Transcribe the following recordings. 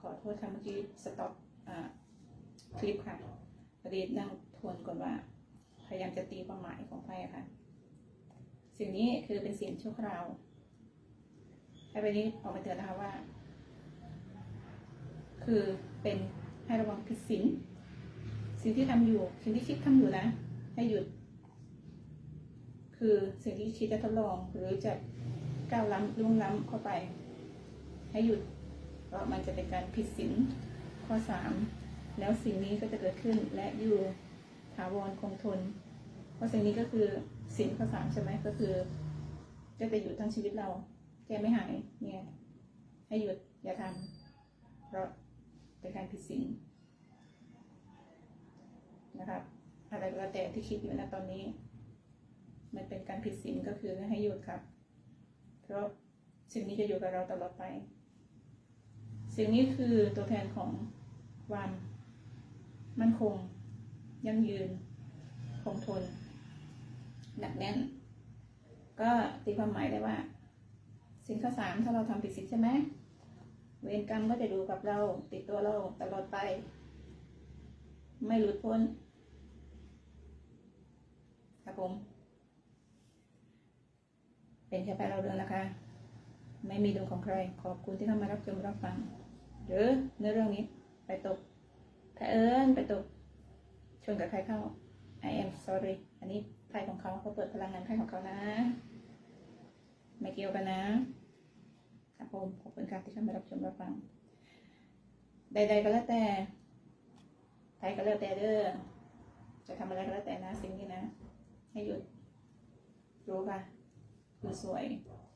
ขอโทษค่ะเมื่อกี้สต็อปคลิปค่ะพอดีนั่งทวนก่อนว่า พยายามจะตีความหมายของไพ่ค่ะ สิ่งนี้คือเป็นสิ่งชั่วคราวไพ่ใบนี้ออกมาเตือนนะคะว่า คือเป็นให้ระวังผิดศีลสิ่งที่ทำอยู่ สิ่งที่คิดทำอยู่นะ ให้หยุด คือสิ่งที่คิดจะทดลองหรือจะก้าวล้ำล่วงล้ำเข้าไป ให้หยุด เพราะมันจะเป็นการผิดศีลข้อสามแล้วสิ่งนี้ก็จะเกิดขึ้นและอยู่ถาวรคงทน เพราะสิ่งนี้ก็คือศีลข้อสามใช่ไหมก็คือก็จะอยู่ทั้งชีวิตเราแก้ไม่หายเนี่ยให้หยุดอย่าทำเพราะเป็นการผิดศีลนะครับอะไรก็แต่ที่คิดอยู่นะตอนนี้ มันเป็นการผิดศีลก็คือให้หยุดครับ เพราะสิ่งนี้จะอยู่กับเราตลอดไป สิ่งนี้คือตัวแทนของความมั่นคง ยั่งยืน คงทน หนักแน่น ก็ตีความหมายได้ว่า สิ่งข้อสามถ้าเราทำผิดศีลใช่ไหมเวรกรรมก็จะดูกับเรา ติดตัวเราตลอดไป ไม่หลุดพ้นครับผม เป็นแค่แปเราเรื่องนะคะ ไม่มีดวงของใคร ขอบคุณที่เข้ามารับชมรับฟัง หรือในเรื่องนี้ไปตกเอิญไปตกชนกับใครเข้า I am sorry อันนี้ไพ่ของเขาเขาเปิดพลังงานไพ่ของเขานะ ไม่เกี่ยวกันนะครับผมขอบคุณครับที่เข้ามารับชมรับฟัง ใด ๆ ก็แล้วแต่ใครก็แล้วแต่เด้อจะทำอะไรก็แล้วแต่นะสิ่งนี้นะ ให้หยุด รู้ป่ะ คุณสวย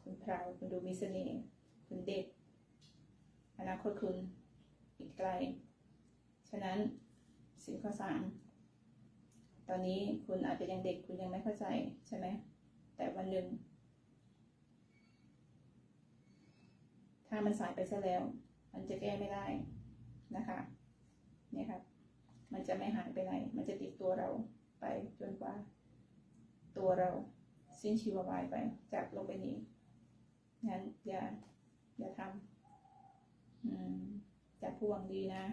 คุณพราวคุณดูมีเสน่ห์คุณเด็ก อนาคตคุณอีกไกล ฉะนั้นสิ่งข้อสามตอนนี้คุณอาจจะยังเด็กคุณยังไม่เข้าใจใช่ไหม แต่วันหนึ่ง ถ้ามันสายไปซะแล้ว มันจะแก้ไม่ได้นะคะเนี่ยครับ มันจะไม่หายไปไหน มันจะติดตัวเราไปจนกว่า ตัวเราสิ้นชีววายไปจากโลกใบนี้งั้นอย่าอย่าทำ จะผู้หวังดีนะ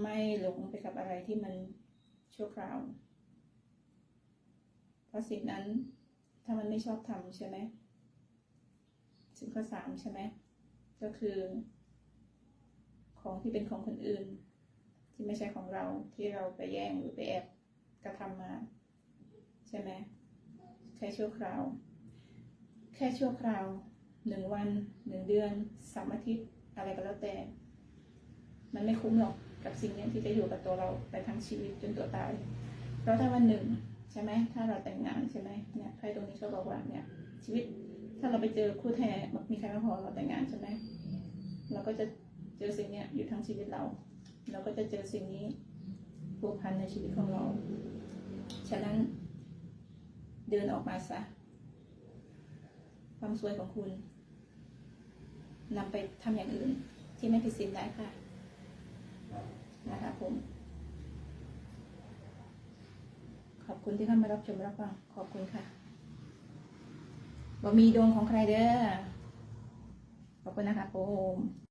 ไม่หลงไปกับอะไรที่มันชั่วคราว เพราะสิ่งนั้นถ้ามันไม่ชอบทำใช่ไหมสิ่งข้อสามใช่ไหมก็คือ ของที่เป็นของคนอื่น ที่ไม่ใช่ของเราที่เราไปแย่งหรือไปแอบกระทำมา ใช่ไหมแค่ชั่วคราว แค่ชั่วคราว หนึ่งวันหนึ่งเดือนสามอาทิตย์อะไรก็แล้วแต่ มันไม่คุ้มหรอกกับสิ่งนี้ที่จะอยู่กับตัวเราไปทั้งชีวิตจนตัวตาย เพราะถ้าวันหนึ่งใช่ไหมถ้าเราแต่งงานใช่ไหมเนี่ยใครตรงนี้ก็บอกว่าเนี่ยชีวิตถ้าเราไปเจอคู่แท้มีใครมาพอเราแต่งงานใช่ไหมเราก็จะเจอสิ่งนี้อยู่ทั้งชีวิตเรา เราก็จะเจอสิ่งนี้ผูกพันในชีวิตของเรา ฉะนั้นเดินออกมาซะความสวยของคุณ นำไปทำอย่างอื่นที่ไม่ผิดศีลได้ค่ะนะคะผม ขอบคุณที่เข้ามารับชมรับฟังขอบคุณค่ะบ่มีดวงของใครเด้อขอบคุณนะคะผม